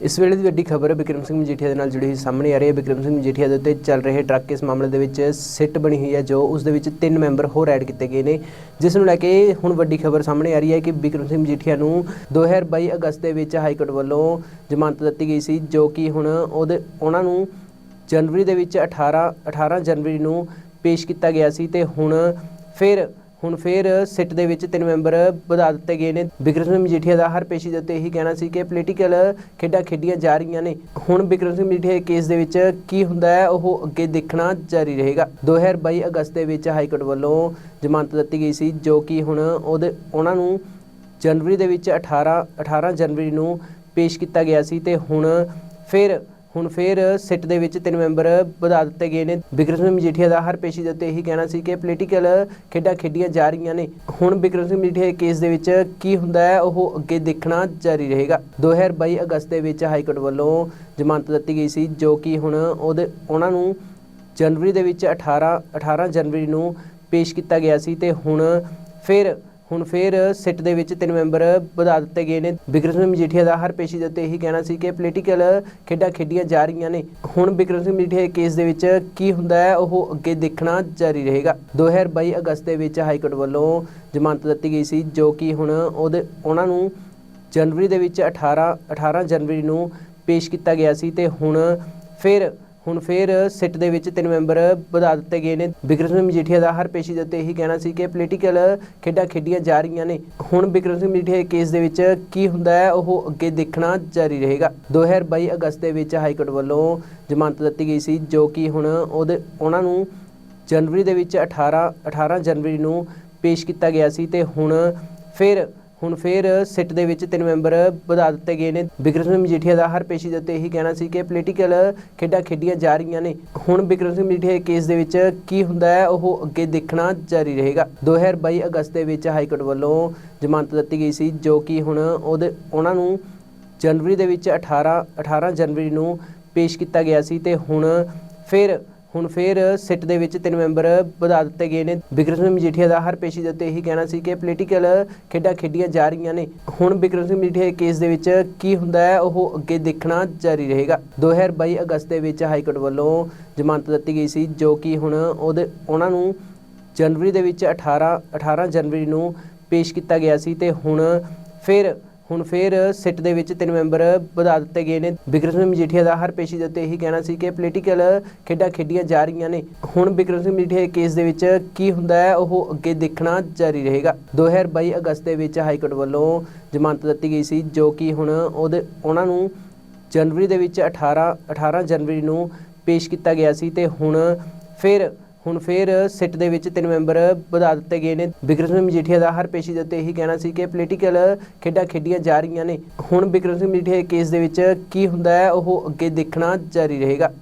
ਇਸ ਵੇਲੇ ਦੀ ਵੱਡੀ ਖਬਰ ਬਿਕਰਮ ਸਿੰਘ ਮਜੀਠੀਆ ਦੇ ਨਾਲ ਜੁੜੀ ਹੋਈ ਸਾਹਮਣੇ ਆ ਰਹੀ ਹੈ। ਬਿਕਰਮ ਸਿੰਘ ਮਜੀਠੀਆ ਦੇ ਉੱਤੇ ਚੱਲ ਰਹੇ ਟਰੱਕ ਇਸ ਮਾਮਲੇ ਦੇ ਵਿੱਚ ਸਿੱਟ ਬਣੀ ਹੋਈ ਹੈ, ਜੋ ਉਸ ਦੇ ਵਿੱਚ ਤਿੰਨ ਮੈਂਬਰ ਹੋਰ ਐਡ ਕੀਤੇ ਗਏ ਨੇ, ਜਿਸ ਨੂੰ ਲੈ ਕੇ ਹੁਣ ਵੱਡੀ ਖਬਰ ਸਾਹਮਣੇ ਆ ਰਹੀ ਹੈ ਕਿ ਬਿਕਰਮ ਸਿੰਘ ਮਜੀਠੀਆ ਨੂੰ 2022 ਅਗਸਤ ਦੇ ਵਿੱਚ ਹਾਈ ਕੋਰਟ ਵੱਲੋਂ ਜ਼ਮਾਨਤ ਦਿੱਤੀ ਗਈ ਸੀ, ਜੋ ਕਿ ਹੁਣ ਉਹਦੇ, ਉਹਨਾਂ ਨੂੰ ਜਨਵਰੀ ਦੇ ਵਿੱਚ 18 18 ਜਨਵਰੀ ਨੂੰ ਪੇਸ਼ ਕੀਤਾ ਗਿਆ ਸੀ ਤੇ ਹੁਣ ਫਿਰ ਹੁਣ ਫਿਰ ਸਿੱਟ ਦੇ ਵਿੱਚ ਤਿੰਨ ਮੈਂਬਰ ਵਧਾ ਦਿੱਤੇ ਗਏ ਨੇ। ਬਿਕਰਮ ਸਿੰਘ ਮਜੀਠੀਆ ਦਾ ਹਰ ਪੇਸ਼ੀ ਦੇ ਉੱਤੇ ਇਹੀ ਕਹਿਣਾ ਸੀ ਕਿ ਪੋਲੀਟੀਕਲ ਖੇਡਾਂ ਖੇਡੀਆਂ ਜਾ ਰਹੀਆਂ ਨੇ। ਹੁਣ ਬਿਕਰਮ ਸਿੰਘ ਮਜੀਠੀਆ ਦੇ ਕੇਸ ਦੇ ਵਿੱਚ ਕੀ ਹੁੰਦਾ ਹੈ, ਉਹ ਅੱਗੇ ਦੇਖਣਾ ਜਾਰੀ ਰਹੇਗਾ। 2022 ਅਗਸਤ ਦੇ ਵਿੱਚ ਹਾਈ ਕੋਰਟ ਵੱਲੋਂ ਜ਼ਮਾਨਤ ਦਿੱਤੀ ਗਈ ਸੀ, ਜੋ ਕਿ ਹੁਣ ਉਹਦੇ, ਉਹਨਾਂ ਨੂੰ ਜਨਵਰੀ ਦੇ ਵਿੱਚ 18 18 ਜਨਵਰੀ ਨੂੰ ਪੇਸ਼ ਕੀਤਾ ਗਿਆ ਸੀ ਤੇ ਹੁਣ ਫਿਰ ਹੁਣ ਫਿਰ ਸਿੱਟ ਦੇ ਵਿੱਚ ਤਿੰਨ ਮੈਂਬਰ ਵਧਾ ਦਿੱਤੇ ਗਏ ਨੇ। ਬਿਕਰਮ ਸਿੰਘ ਮਜੀਠੀਆ ਦਾ ਹਰ ਪੇਸ਼ੀ ਦੇ ਉੱਤੇ ਇਹੀ ਕਹਿਣਾ ਸੀ ਕਿ ਪੋਲੀਟੀਕਲ ਖੇਡਾਂ ਖੇਡੀਆਂ ਜਾ ਰਹੀਆਂ ਨੇ। ਹੁਣ ਬਿਕਰਮ ਸਿੰਘ ਮਜੀਠੀਆ ਦੇ ਕੇਸ ਦੇ ਵਿੱਚ ਕੀ ਹੁੰਦਾ ਹੈ, ਉਹ ਅੱਗੇ ਦੇਖਣਾ ਜਾਰੀ ਰਹੇਗਾ। 2022 ਅਗਸਤ ਦੇ ਵਿੱਚ ਹਾਈ ਕੋਰਟ ਵੱਲੋਂ ਜ਼ਮਾਨਤ ਦਿੱਤੀ ਗਈ ਸੀ, ਜੋ ਕਿ ਹੁਣ ਉਹਦੇ, ਉਹਨਾਂ ਨੂੰ ਜਨਵਰੀ ਦੇ ਵਿੱਚ 18 18 ਜਨਵਰੀ ਨੂੰ ਪੇਸ਼ ਕੀਤਾ ਗਿਆ ਸੀ ਤੇ ਹੁਣ ਫਿਰ ਹੁਣ ਫਿਰ ਸਿੱਟ ਦੇ ਵਿੱਚ ਤਿੰਨ ਮੈਂਬਰ ਵਧਾ ਦਿੱਤੇ ਗਏ ਨੇ। ਬਿਕਰਮ ਸਿੰਘ ਮਜੀਠੀਆ ਦਾ ਹਰ ਪੇਸ਼ੀ ਦੇ ਉੱਤੇ ਇਹੀ ਕਹਿਣਾ ਸੀ ਕਿ ਪੋਲੀਟੀਕਲ ਖੇਡਾਂ ਖੇਡੀਆਂ ਜਾ ਰਹੀਆਂ ਨੇ। ਹੁਣ ਬਿਕਰਮ ਸਿੰਘ ਮਜੀਠੀਆ ਦੇ ਕੇਸ ਦੇ ਵਿੱਚ ਕੀ ਹੁੰਦਾ ਹੈ, ਉਹ ਅੱਗੇ ਦੇਖਣਾ ਜਾਰੀ ਰਹੇਗਾ। 2022 ਅਗਸਤ ਦੇ ਵਿੱਚ ਹਾਈ ਕੋਰਟ ਵੱਲੋਂ ਜ਼ਮਾਨਤ ਦਿੱਤੀ ਗਈ ਸੀ, ਜੋ ਕਿ ਹੁਣ ਉਹਦੇ, ਉਹਨਾਂ ਨੂੰ ਜਨਵਰੀ ਦੇ ਵਿੱਚ 18 18 ਜਨਵਰੀ ਨੂੰ ਪੇਸ਼ ਕੀਤਾ ਗਿਆ ਸੀ ਤੇ ਹੁਣ ਫਿਰ ਹੁਣ ਫਿਰ ਸਿੱਟ ਦੇ ਵਿੱਚ ਤਿੰਨ ਮੈਂਬਰ ਵਧਾ ਦਿੱਤੇ ਗਏ ਨੇ। ਬਿਕਰਮ ਸਿੰਘ ਮਜੀਠੀਆ ਦਾ ਹਰ ਪੇਸ਼ੀ ਦੇ ਉੱਤੇ ਇਹੀ ਕਹਿਣਾ ਸੀ ਕਿ ਪੋਲੀਟੀਕਲ ਖੇਡਾਂ ਖੇਡੀਆਂ ਜਾ ਰਹੀਆਂ ਨੇ। ਹੁਣ ਬਿਕਰਮ ਸਿੰਘ ਮਜੀਠੀਆ ਦੇ ਕੇਸ ਦੇ ਵਿੱਚ ਕੀ ਹੁੰਦਾ ਹੈ, ਉਹ ਅੱਗੇ ਦੇਖਣਾ ਜਾਰੀ ਰਹੇਗਾ। 2022 ਅਗਸਤ ਦੇ ਵਿੱਚ ਹਾਈ ਕੋਰਟ ਵੱਲੋਂ ਜ਼ਮਾਨਤ ਦਿੱਤੀ ਗਈ ਸੀ, ਜੋ ਕਿ ਹੁਣ ਉਹਦੇ, ਉਹਨਾਂ ਨੂੰ ਜਨਵਰੀ ਦੇ ਵਿੱਚ 18 18 ਜਨਵਰੀ ਨੂੰ ਪੇਸ਼ ਕੀਤਾ ਗਿਆ ਸੀ ਤੇ ਹੁਣ ਫਿਰ ਹੁਣ ਫਿਰ ਸਿੱਟ ਦੇ ਵਿੱਚ ਤਿੰਨ ਮੈਂਬਰ ਵਧਾ ਦਿੱਤੇ ਗਏ ਨੇ। ਬਿਕਰਮ ਸਿੰਘ ਮਜੀਠੀਆ ਦਾ ਹਰ ਪੇਸ਼ੀ ਦੇ ਉੱਤੇ ਇਹੀ ਕਹਿਣਾ ਸੀ ਕਿ ਪੋਲੀਟੀਕਲ ਖੇਡਾਂ ਖੇਡੀਆਂ ਜਾ ਰਹੀਆਂ ਨੇ। ਹੁਣ ਬਿਕਰਮ ਸਿੰਘ ਮਜੀਠੀਆ ਦੇ ਕੇਸ ਦੇ ਵਿੱਚ ਕੀ ਹੁੰਦਾ ਹੈ, ਉਹ ਅੱਗੇ ਦੇਖਣਾ ਜਾਰੀ ਰਹੇਗਾ। 2022 ਅਗਸਤ ਦੇ ਵਿੱਚ ਹਾਈ ਕੋਰਟ ਵੱਲੋਂ ਜ਼ਮਾਨਤ ਦਿੱਤੀ ਗਈ ਸੀ, ਜੋ ਕਿ ਹੁਣ ਉਹਦੇ, ਉਹਨਾਂ ਨੂੰ ਜਨਵਰੀ ਦੇ ਵਿੱਚ 18 18 ਜਨਵਰੀ ਨੂੰ ਪੇਸ਼ ਕੀਤਾ ਗਿਆ ਸੀ ਤੇ ਹੁਣ ਫਿਰ ਹੁਣ ਫਿਰ ਸਿੱਟ ਦੇ ਵਿੱਚ ਤਿੰਨ ਮੈਂਬਰ ਵਧਾ ਦਿੱਤੇ ਗਏ ਨੇ। ਬਿਕਰਮ ਸਿੰਘ ਮਜੀਠੀਆ ਦਾ ਹਰ ਪੇਸ਼ੀ ਦੇ ਉੱਤੇ ਇਹੀ ਕਹਿਣਾ ਸੀ ਕਿ ਪੋਲੀਟੀਕਲ ਖੇਡਾਂ ਖੇਡੀਆਂ ਜਾ ਰਹੀਆਂ ਨੇ। ਹੁਣ ਬਿਕਰਮ ਸਿੰਘ ਮਜੀਠੀਆ ਦੇ ਕੇਸ ਦੇ ਵਿੱਚ ਕੀ ਹੁੰਦਾ ਹੈ, ਉਹ ਅੱਗੇ ਦੇਖਣਾ ਜਾਰੀ ਰਹੇਗਾ। 2022 ਅਗਸਤ ਦੇ ਵਿੱਚ ਹਾਈ ਕੋਰਟ ਵੱਲੋਂ ਜ਼ਮਾਨਤ ਦਿੱਤੀ ਗਈ ਸੀ, ਜੋ ਕਿ ਹੁਣ ਉਹਦੇ, ਉਹਨਾਂ ਨੂੰ ਜਨਵਰੀ ਦੇ ਵਿੱਚ 18 18 ਜਨਵਰੀ ਨੂੰ ਪੇਸ਼ ਕੀਤਾ ਗਿਆ ਸੀ ਤੇ ਹੁਣ ਫਿਰ ਹੁਣ ਫਿਰ ਸਿੱਟ ਦੇ ਵਿੱਚ ਤਿੰਨ ਮੈਂਬਰ ਵਧਾ ਦਿੱਤੇ ਗਏ ਨੇ। ਬਿਕਰਮ ਸਿੰਘ ਮਜੀਠੀਆ ਦਾ ਹਰ ਪੇਸ਼ੀ ਦੇ ਉੱਤੇ ਇਹੀ ਕਹਿਣਾ ਸੀ ਕਿ ਪੋਲੀਟੀਕਲ ਖੇਡਾਂ ਖੇਡੀਆਂ ਜਾ ਰਹੀਆਂ ਨੇ। ਹੁਣ ਬਿਕਰਮ ਸਿੰਘ ਮਜੀਠੀਆ ਦੇ ਕੇਸ ਦੇ ਵਿੱਚ ਕੀ ਹੁੰਦਾ ਹੈ, ਉਹ ਅੱਗੇ ਦੇਖਣਾ ਜਾਰੀ ਰਹੇਗਾ। 2022 ਅਗਸਤ ਦੇ ਵਿੱਚ ਹਾਈ ਕੋਰਟ ਵੱਲੋਂ ਜ਼ਮਾਨਤ ਦਿੱਤੀ ਗਈ ਸੀ, ਜੋ ਕਿ ਹੁਣ ਉਹਦੇ, ਉਹਨਾਂ ਨੂੰ ਜਨਵਰੀ ਦੇ ਵਿੱਚ 18 18 ਜਨਵਰੀ ਨੂੰ ਪੇਸ਼ ਕੀਤਾ ਗਿਆ ਸੀ ਤੇ ਹੁਣ ਫਿਰ ਹੁਣ ਫਿਰ ਸਿੱਟ ਦੇ ਵਿੱਚ ਤਿੰਨ ਮੈਂਬਰ ਵਧਾ ਦਿੱਤੇ ਗਏ ਨੇ। ਬਿਕਰਮ ਸਿੰਘ ਮਜੀਠੀਆ ਦਾ ਹਰ ਪੇਸ਼ੀ ਦੇ ਉੱਤੇ ਇਹੀ ਕਹਿਣਾ ਸੀ ਕਿ ਪੋਲੀਟੀਕਲ ਖੇਡਾਂ ਖੇਡੀਆਂ ਜਾ ਰਹੀਆਂ ਨੇ। ਹੁਣ ਬਿਕਰਮ ਸਿੰਘ ਮਜੀਠੀਆ ਕੇਸ ਦੇ ਵਿੱਚ ਕੀ ਹੁੰਦਾ ਹੈ, ਉਹ ਅੱਗੇ ਦੇਖਣਾ ਜਾਰੀ ਰਹੇਗਾ।